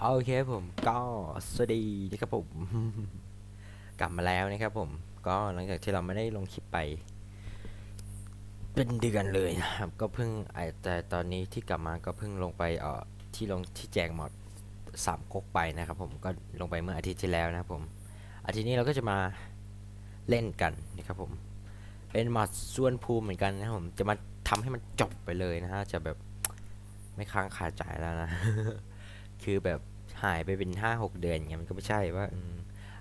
โอเคผมก็สวัสดีนะครับผม กลับมาแล้วนะครับผม ก็หลังจากที่เราไม่ได้ลงคลิปไป เป็นเดือนเลยนะครับ ก็เพิ่งอ้แต่ตอนนี้ที่กลับมาก็เพิ่งลงไปเอ่อที่ลงที่แจกหมดสามก๊กไปนะครับผมก็ลงไปเมื่ออาทิตย์ที่แล้วนะครับผม อาทิตย์นี้เราก็จะมาเล่นกันนะครับผม เป็นหมอดส่วนภูมิเหมือนกันนะครับผมจะมาทำให้มันจบไปเลยนะฮะจะแบบ ไม่ค้างคาใจแล้วนะ คือแบบหายไปเป็นห้าหกเดือนอย่างเงี้ยมันก็ไม่ใช่ว่า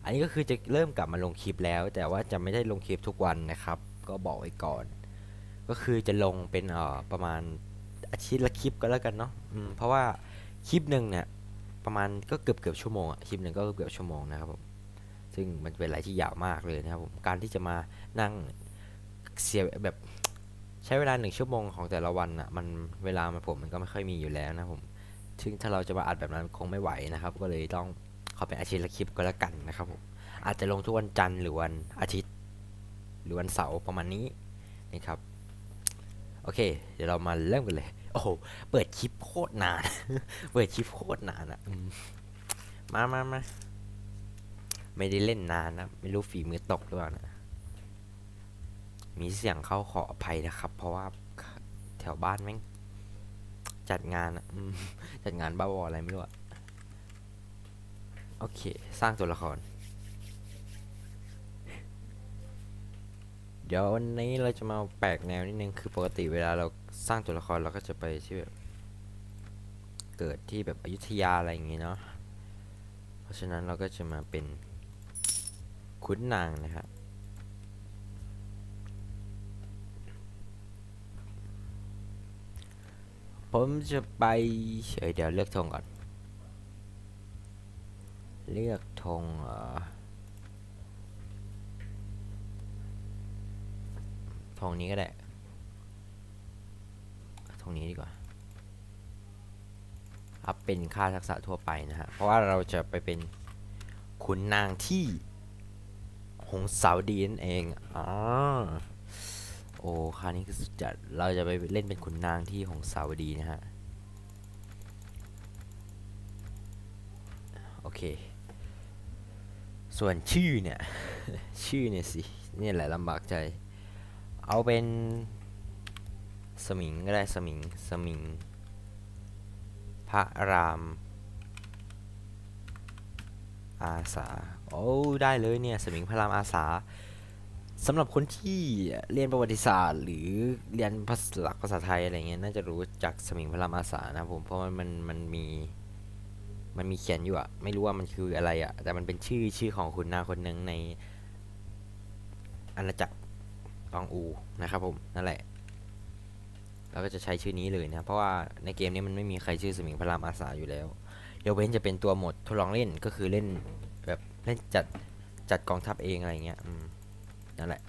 อันนี้ก็คือจะเริ่มกลับมาลงคลิปแล้ว แต่ว่าจะไม่ได้ลงคลิปทุกวันนะครับ ก็บอกไว้ก่อน ก็คือจะลงเป็นเอ่อประมาณอาทิตย์ละคลิปก็แล้วกันเนาะเพราะว่าคลิปหนึ่งเนี่ยประมาณก็เกือบเกือบชั่วโมงอะคลิปหนึ่งก็เกือบเกือบชั่วโมงนะครับผมซึ่งมันเป็นอะไรที่ยาวมากเลยนะครับผมการที่จะมานั่งเสียแบบ ใช้เวลาหนึ่งชั่วโมงของแต่ละวันอะมันเวลามันผมมันก็ไม่ค่อยมีอยู่แล้วนะผมซึ่งถ้าเราจะมาอัดแบบนั้นคงไม่ไหวนะครับ ก็เลยต้องขอเป็นอาทิตย์ละคลิปก็แล้วกันนะครับผมอาจจะลงทุกวันจันทร์หรือวันอาทิตย์ หรือวันเสาร์ประมาณนี้นะครับโอเค เดี๋ยวเรามาเริ่มกันเลย โอ้โหเปิดคลิปโคตรนาน เปิดคลิปโคตรนานอะมมามามาไม่ได้เล่นนานนะ ไม่รู้ฝีมือตกหรือเปล่านะ มีเสียงเข้าขออภัยนะครับ เพราะว่าแถวบ้านแม่งจัดงานจัดงานบ้าบออะไรไม่รู้อะโอเค สร้างตัวละคร เดี๋ยววันนี้เราจะมาแปลกแนวนิดนึง คือปกติเวลาเราสร้างตัวละครเราก็จะไปที่แบบเกิดที่แบบอยุธยาอะไรอย่างงี้เนาะ เพราะฉะนั้นเราก็จะมาเป็นขุนนางนะครับ ผมจะไปเฉยเดี๋ยวเลือกธงก่อน เลือกธงเออธงนี้ก็ได้ธงนี้ดีกว่าอัพเป็นค่าทักษะทั่วไปนะฮะ เพราะว่าเราจะไปเป็นขุนนางที่หงสาวดีนั่นเองอ๋อ อ้คราวนี้คือสุดจัด เราจะไปเล่นเป็นขุนนางที่หงสาวดีนะฮะ โอเค ส่วนชื่อเนี่ย ชื่อเนี่ยสิ นี่แหละลำบากใจ เอาเป็นสมิงก็ได้สมิงสมิง พระราม อาสา โอ้ ได้เลยเนี่ย สมิงพระรามอาสา สำหรับคนที่เรียนประวัติศาสตร์ หรือเรียนภาษาหลักภาษาไทยอะไรเงี้ยน่าจะรู้จักสมิงพระรามอาสานะผมเพราะมันมันมันมีมันมีเขียนอยู่อะไม่รู้ว่ามันคืออะไรอะแต่มันเป็นชื่อชื่อของคุณนาคนหนึ่งในอาณาจักรตองอูนะครับผมนั่นแหละเราก็จะใช้ชื่อนี้เลยนะ เพราะว่าในเกมนี้มันไม่มีใครชื่อสมิงพระรามอาสาอยู่แล้วยกเว้นจะเป็นตัวหมดทดลองเล่นก็คือเล่นแบบเล่นจัดจัดกองทัพเองอะไรเงี้ยอืม นั่นแหละ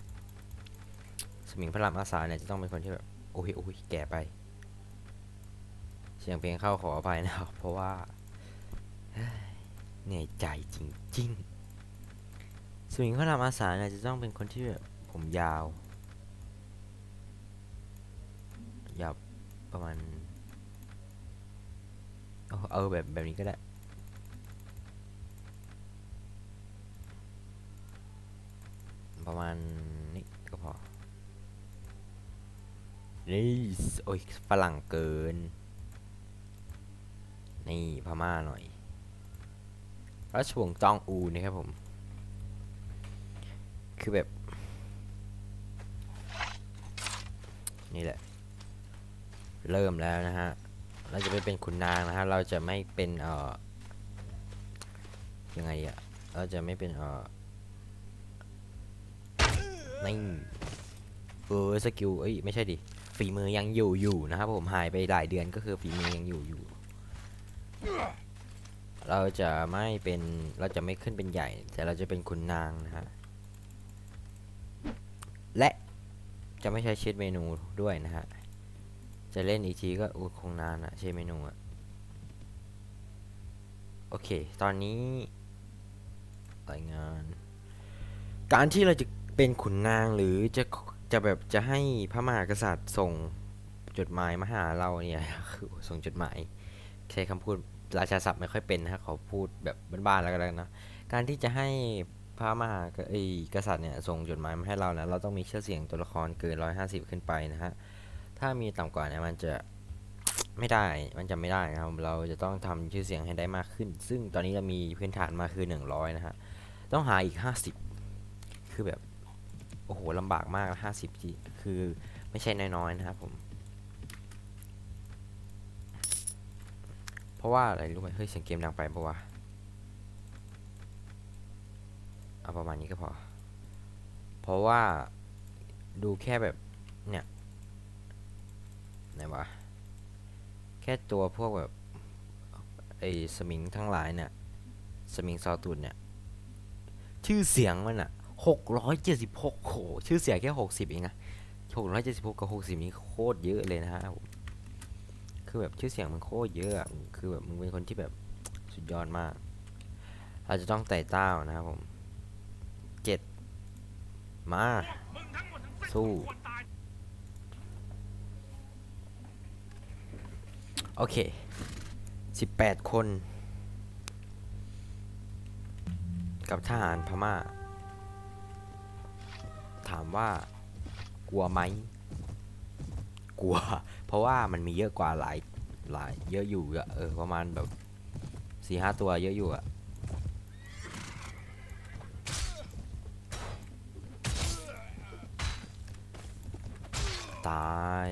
สมิงพระรามอาสาเนี่ยจะต้องเป็นคนที่แบบโอ้ยโอ้ยแก่ไป เสียงเพลงเข้าขออภัยนะครับ เพราะว่าเหนื่อยใจจริงๆ สมิงพระรามอาสาเนี่ยจะต้องเป็นคนที่แบบผมยาว ยาวประมาณ เอาเอาแบบแบบนี้ก็ได้ ประมาณนี้ก็พอนี่โอ้ยฝรั่งเกิน นี่พม่าหน่อยราชวงศ์จองอูนะครับผม คือแบบ นี่แหละ เริ่มแล้วนะฮะ เราจะไม่เป็นขุนนางนะฮะ เราจะไม่เป็นเอ่อยังไงอะเราจะไม่เป็นเอ่อ นี่เออสกิลเอ้ยไม่ใช่ดิฝีมือยังอยู่อยู่นะครับผมหายไปหลายเดือนก็คือฝีมือยังอยู่อยู่ เราจะไม่เป็นเราจะไม่ขึ้นเป็นใหญ่ แต่เราจะเป็นขุนนางนะฮะและจะไม่ใช้ชีตเมนูด้วยนะฮะจะเล่นอีกทีก็อูคงนานอะใช้เมนูอะโอเค ตอนนี้รายงาน การที่เราจะ เป็นขุนนางหรือจะจะแบบจะให้พระมหากษัตริย์ส่งจดหมายมาหาเราเนี่ยคือส่งจดหมาย ใช้คำพูดราชาศัพท์ไม่ค่อยเป็นนะฮะขอพูดแบบบ้านๆแล้วกันนะการที่จะให้พระมหากเอ้กษัตริย์เนี่ยส่งจดหมายมาให้เรานะเราต้องมีชื่อเสียงตัวละครเกิน 150 ขึ้นไปนะฮะถ้ามีต่ำกว่าเนี่ยมันจะไม่ได้มันจะไม่ได้นะครับเราจะต้องทำชื่อเสียงให้ได้มากขึ้น ซึ่งตอนนี้เรามีพื้นฐานมาคือ 100 นะฮะต้องหาอีก 50 คือแบบ โอ้โหลำบากมากห้าสิบทีคือไม่ใช่น้อยๆนะครับผม เพราะว่าอะไรรู้ไหมเฮ้ยเสียงเกมดังไปปะวะเอาประมาณนี้ก็พอ เพราะว่าดูแค่แบบเนี่ยไหนวะแค่ตัวพวกแบบไอ้สมิงทั้งหลายเนี่ย สมิงซอตูนเนี่ย ชื่อเสียงมันอะ หกร้อยเจ็ดสิบหกโหชื่อเสียงแค่หกสิบเองนะหกร้อยเจ็ดสิบหกกับหกสิบนี้โคตรเยอะเลยนะฮะคือแบบชื่อเสียงมันโคตรเยอะ คือแบบมึงเป็นคนที่แบบสุดยอดมาก เราจะต้องไต่เต้านะครับผมเจ็ดมา สู้ โอเคสิบแปดคน กับทหารพม่า ถามว่ากลัวไหมกลัว เพราะว่ามันมีเยอะกว่าหลายหลายเยอะอยู่อะเออประมาณแบบสี่ห้าตัวเยอะอยู่อะตาย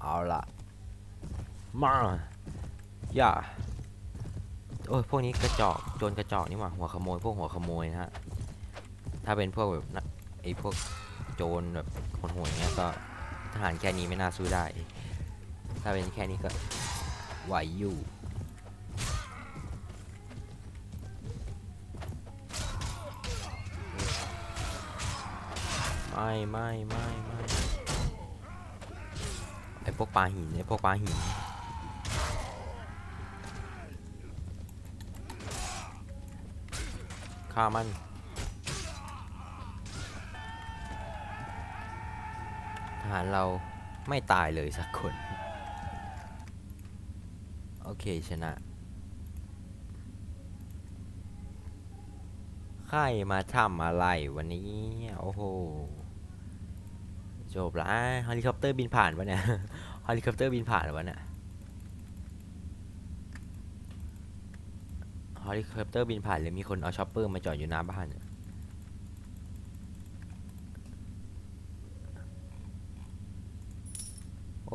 เอาละมาอย่าโอ้ยพวกนี้กระจอกโจรกระจอกนี่หว่าหัวขโมยพวกหัวขโมยนะฮะ ถ้าเป็นพวกแบบไอ้พวกโจรแบบคนโหดเงี้ยก็ทหารแค่นี้ไม่น่าสู้ได้ ถ้าเป็นแค่นี้ก็ไหวอยู่ไม่ไม่ไม่ไม่ไอพวกปลาหินไอพวกปลาหินฆ่ามัน หารเราไม่ตายเลยสักคน โอเคชนะใครมาทำอะไรวันนี้ โอ้โห จบละเฮลิคอปเตอร์บินผ่านวะเนี่ยเฮลิคอปเตอร์บินผ่านวะเนี่ยเฮลิคอปเตอร์บินผ่านหรือมีคนเอาช็อปเปอร์มาจอดอยู่หน้าบ้านเนี่ย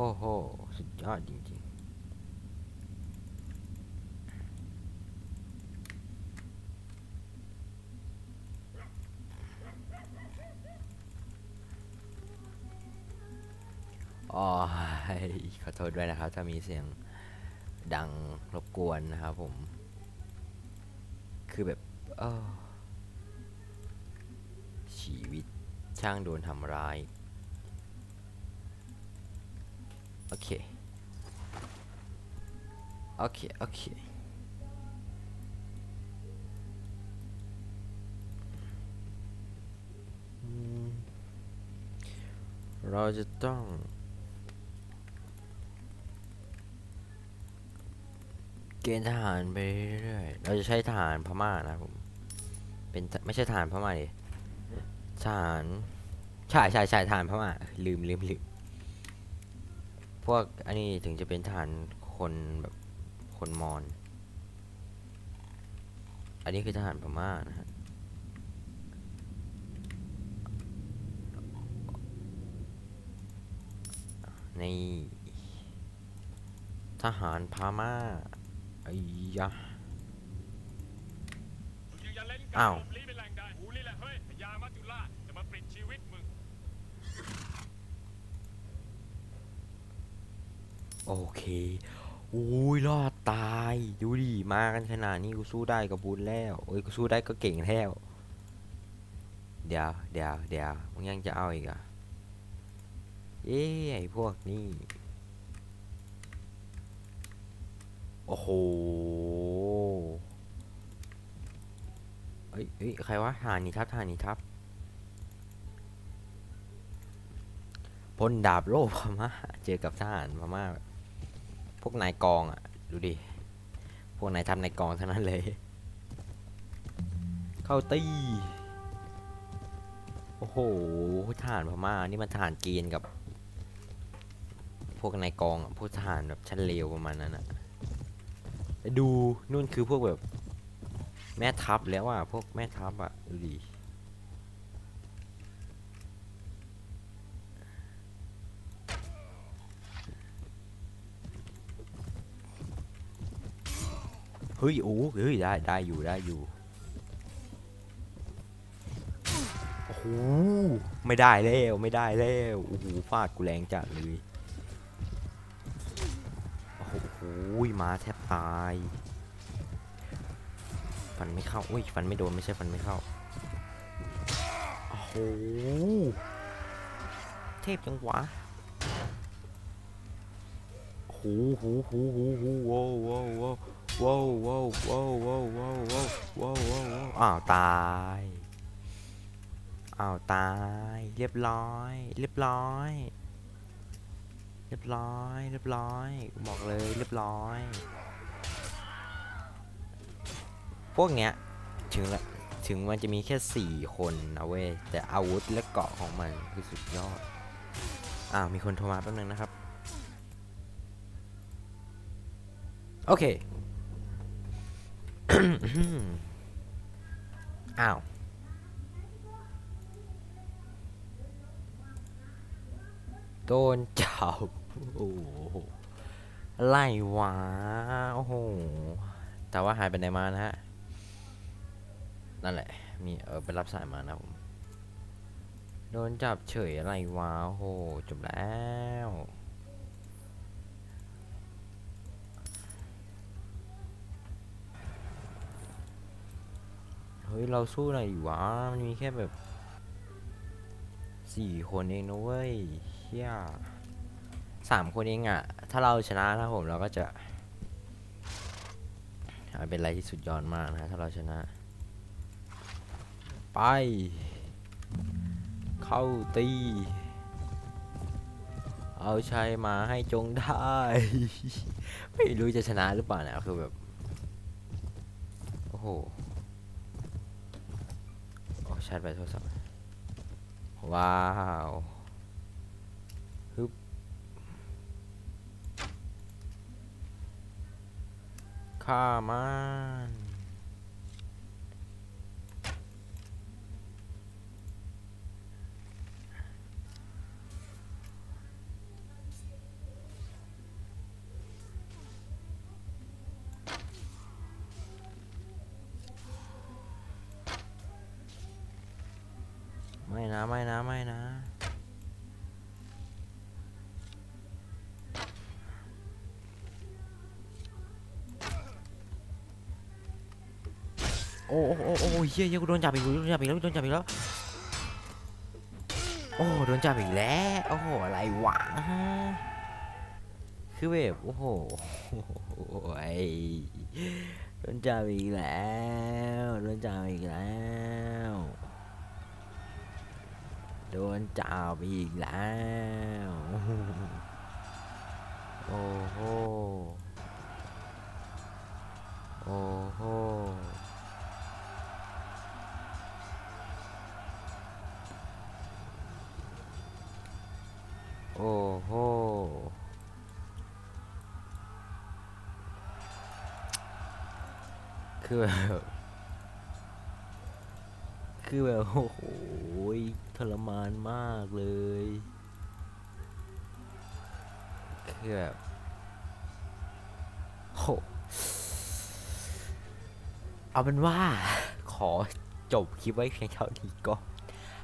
โอ้โห สุดยอดจริงๆอ๋อขอโทษด้วยนะครับ ถ้ามีเสียงดังรบกวนนะครับผม คือแบบชีวิตช่างโดนทำร้าย โอเค โอเค โอเค เราจะต้องเกณฑ์ทหารไปเรื่อยๆเราจะใช้ทหารพม่านะผม เป็นไม่ใช่ทหารพม่าดิทหาร ใช่ใช่ใช่ทหารพม่าลืมลืมลืม วกอันนี้ถึงจะเป็นทหารคนแบบคนมอญอันนี้คือทหารพม่านะฮะในทหารพม่าไอ้ยะอ้าว โอเคอุ้ยรอดตายดูดิมากันขนาดนี้กูสู้ได้กับบุญแล้วโอ้ยกูสู้ได้ก็เก่งแล้ว เดี๋ยวเดี๋ยวเดี๋ยวมึงยังจะเอาอีกอะเอ้ไอพวกนี้โอ้โหเอ้ยเอ้ยใครวะทหารนีทัพทหารนีทัพพลดาบโลพม่าเจอกับทหารพม่า พวกนายกองอะ ดูดิ พวกนายทำนายกองทั้งนั้นเลย เข้าตีโอ้โหทหารพม่า นี่มันทหารเกณฑ์กับ พวกนายกองอะพวกทหารแบบชั้นเลวประมาณนั้นอะไปดูนู่นคือพวกแบบ แม่ทัพแล้วอะ พวกแม่ทัพอะ ดูดิ เฮ้ยโอ้เฮ้ยได้ได้อยู่ได้อยู่โอ้โหไม่ได้แล้วไม่ได้แล้วโอ้โหฟาดกูแรงจัดเลยโอ้โหมาแทบตายฟันไม่เข้าอุ้ยฟันไม่โดนไม่ใช่ฟันไม่เข้าโอ้โหเทพจังหวะโอ้โหโหโหโหโหโว้วโว้ว ว้วโว้วโว้วโว้วโว้วโว้วโว้วโว้วโว้วโว้วอ้าวตายอ้าวตาย เรียบร้อย เรียบร้อย เรียบร้อย เรียบร้อยบอกเลยเรียบร้อย พวกเนี้ยถึงละถึงมันจะมีแค่สี่คนนะเว้ยแต่อาวุธและเกาะของมันคือสุดยอดอ้าวมีคนโทรมาแป๊บนึงนะครับ โอเค อ้าว โดนจับโอ้โหไล่วะโอ้โห แต่ว่าหายไปไหนมานะฮะ นั่นแหละ มีเออไปรับสายมานะผม โดนจับเฉยอะไรวะโอ้โห จบแล้ว เฮ้ย เราสู้หน่อยดิวะ มันมีแค่แบบสี่คนเองนะเว้ยเฮียสามคนเองอะถ้าเราชนะนะผมเราก็จะเป็นอะไรที่สุดยอดมากนะถ้าเราชนะ ไป เข้าตี เอาชัยมาให้จงได้ ไม่รู้จะชนะหรือเปล่านะคือแบบ โอ้โห ชาร์จแบตโทรศัพท์ว้าวฮึบข้ามัน นะไม่นะไม่นะโอ้โอ้โอ้โอ้เฮียเฮียกูโดนจับอีกกูโดนจับอีกแล้วโดนจับอีกแล้วโอ้โดนจับอีกแล้วโอ้โหอะไรวะคือแบบโอ้โหไอโดนจับอีกแล้วโดนจับอีกแล้ว โดนจับอีกแล้ว โอ้โห โอ้โห โอ้โห คือแบบคือแบบโอ้โห ทรมานมากเลยคือแบบโหเอาเป็นว่าขอจบคลิปไว้เพียงเท่านี้ก็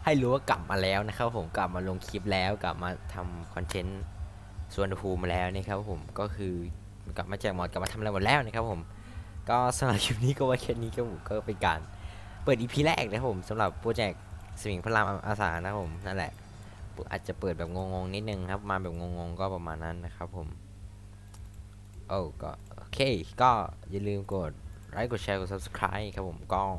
ให้รู้ว่ากลับมาแล้วนะครับผมกลับมาลงคลิปแล้วกลับมาทำคอนเทนต์ส่วนภูมิแล้วนะครับผมก็คือกลับมาแจกหมอดกลับมาทำอะไรหมดแล้วนะครับผมก็สำหรับคลิปนี้ก็ไว้แค่นี้ครับผมก็เป็นการเปิดอีพีแรกนะครับผมสำหรับโปรเจกต์ สมิงพระรามอาสานะผมนั่นแหละ อาจจะเปิดแบบงงๆนิดนึงครับ มาแบบงงๆก็ประมาณนั้นนะครับผมโอ้ก็โอเค ก็อย่าลืมกดไลค์กดแชร์กด subscribe ครับผมก็